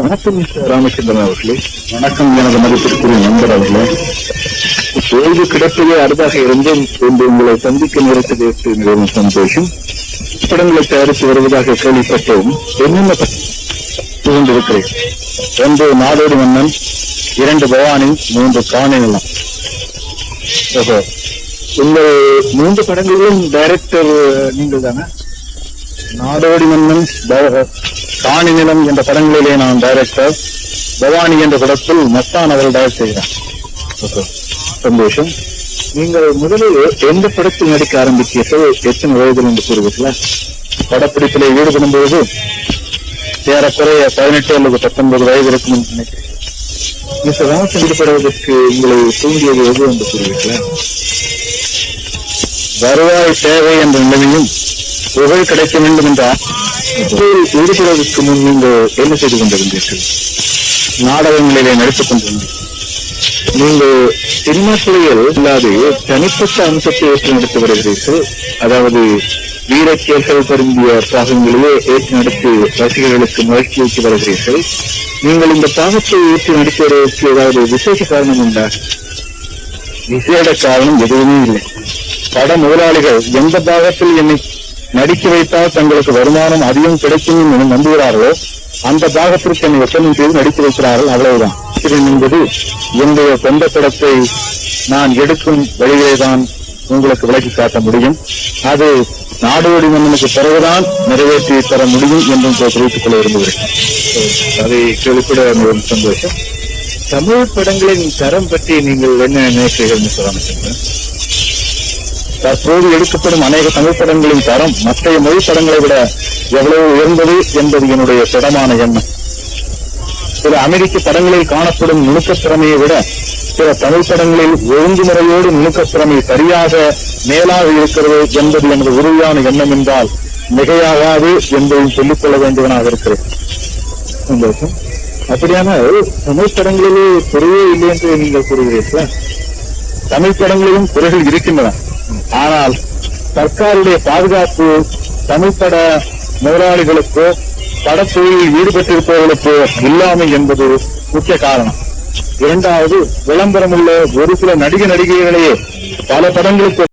வணக்கம் மிஸ்டர் ராமச்சந்திரன் அவர்களே. வணக்கம் எனது மதிப்பிற்குரிய நண்பர் அவர்களே. ஓய்வு கிடைப்பதே அரிதாக இருந்தும் இன்று உங்களை சந்திக்க நேரத்தில் மிகவும் சந்தோஷம். படங்களை தயாரித்து வருவதாக கேள்விப்பட்டோம் என்னென்ன புகுந்திருக்கிறேன்? ஒன்று நாடோடி மன்னன் இரண்டு பவானி மூன்று காணி நிலம் இந்த மூன்று படங்களிலும் டைரக்டர் நீங்கள் தானே நாடோடி மன்னன் பவ- காணி நிலம் என்ற படங்களிலே நான் டைரக்டர் பவானி என்ற படத்தில் மஸ்தான் அவர்கள் டைரக்ட் செய்கிறார். சந்தோஷம். நீங்கள் முதலில் எந்த படத்தில் நடிக்க ஆரம்பித்தீர்கள்? எத்தனை வயதில் என்று கூறுவீர்களா? படப்பிடிப்பில் ஈடுபடும் போது ஏறக்குறைய பதினெட்டு அல்லது பத்தொன்பது வயது இருக்கும் என்று நினைக்கிறேன் மிஸ்டர் ராமச்சந்திர ஈடுபடுவதற்கு உங்களை தூண்டியது எது என்று கூறுவீர்களா? வருவாய் தேவை என்ற நிலைமையும் புகழ் கிடைக்க வேண்டும் என்றால் ஆசையில் முன் நீங்கள் என்ன செய்து கொண்டிருந்தீர்கள்? நாடகங்களிலே நடித்துக் கொண்டிருந்தீர்கள். நீங்கள் சினிமா துறையில் இல்லாது தனிப்பட்ட அம்சத்தை ஏற்று நடத்தி வருகிறீர்கள். அதாவது வீரச்சேர்கள் பொருந்திய பாகங்களையே ஏற்று நடத்தி ரசிகர்களுக்கு முயற்சி வைத்து வருகிறீர்கள். நீங்கள் இந்த பாகத்தை ஏற்று நடத்தி வருவதற்கு ஏதாவது விசேஷ காரணம் உண்டா? விசேட காரணம் எதுவுமே இல்லை. பட முதலாளிகள் எந்த பாகத்தில் என்னை நடிக்க வைத்தால் தங்களுக்கு வருமானம் அதிகம் கிடைக்கும் என நம்புகிறார்களோ அந்த பாகத்திற்கு என்னை ஒப்பந்தம் செய்து நடித்து வைக்கிறார்கள் அவ்வளவுதான். திறன் என்பது என்னுடைய சொந்த படத்தை நான் எடுக்கும் வழியிலே தான் உங்களுக்கு விளக்கி காட்ட முடியும். அது நாடோடி மன்னனுக்கு பிறகுதான் நிறைவேற்றி தர முடியும் என்றும் தெரிவித்துக் கொள்ள விரும்புகிறேன். அதை கேள்விப்பட மிகவும் சந்தோஷம். தமிழ் படங்களின் தரம் பற்றி நீங்கள் என்ன நினைக்கிறீர்கள் மிஸ்டர் தற்போது எடுக்கப்படும் அநேக தமிழ் படங்களின் தரம் மற்ற மொழி படங்களை விட எவ்வளவு உயர்ந்தது என்பது என்னுடைய திடமான எண்ணம். சில அமெரிக்க படங்களில் காணப்படும் நுணுக்கத்திறமையை விட சில தமிழ் படங்களில் ஒழுங்குமுறையோடு நுணுக்கத்திறமை சரியாக மேலாக இருக்கிறது என்பது எனது உறுதியான எண்ணம் என்றால் மிகையாகாது என்பதையும் சொல்லிக் கொள்ள வேண்டியவனாக இருக்கிறேன். அப்படியானால் தமிழ் படங்களிலே குறையே இல்லை என்று நீங்கள் கூறுகிறீர்களா? தமிழ் படங்களிலும் குறைகள் இருக்கின்றன. ஆனால் சர்க்காருடைய பாதுகாப்பு தமிழ்பட முதலாளிகளுக்கோ படத்தொழிலில் ஈடுபட்டிருப்பவர்களுக்கோ இல்லாமை என்பது முக்கிய காரணம். இரண்டாவது விளம்பரம் உள்ள ஒரு சில நடிகை நடிகைகளையே பல படங்களுக்கு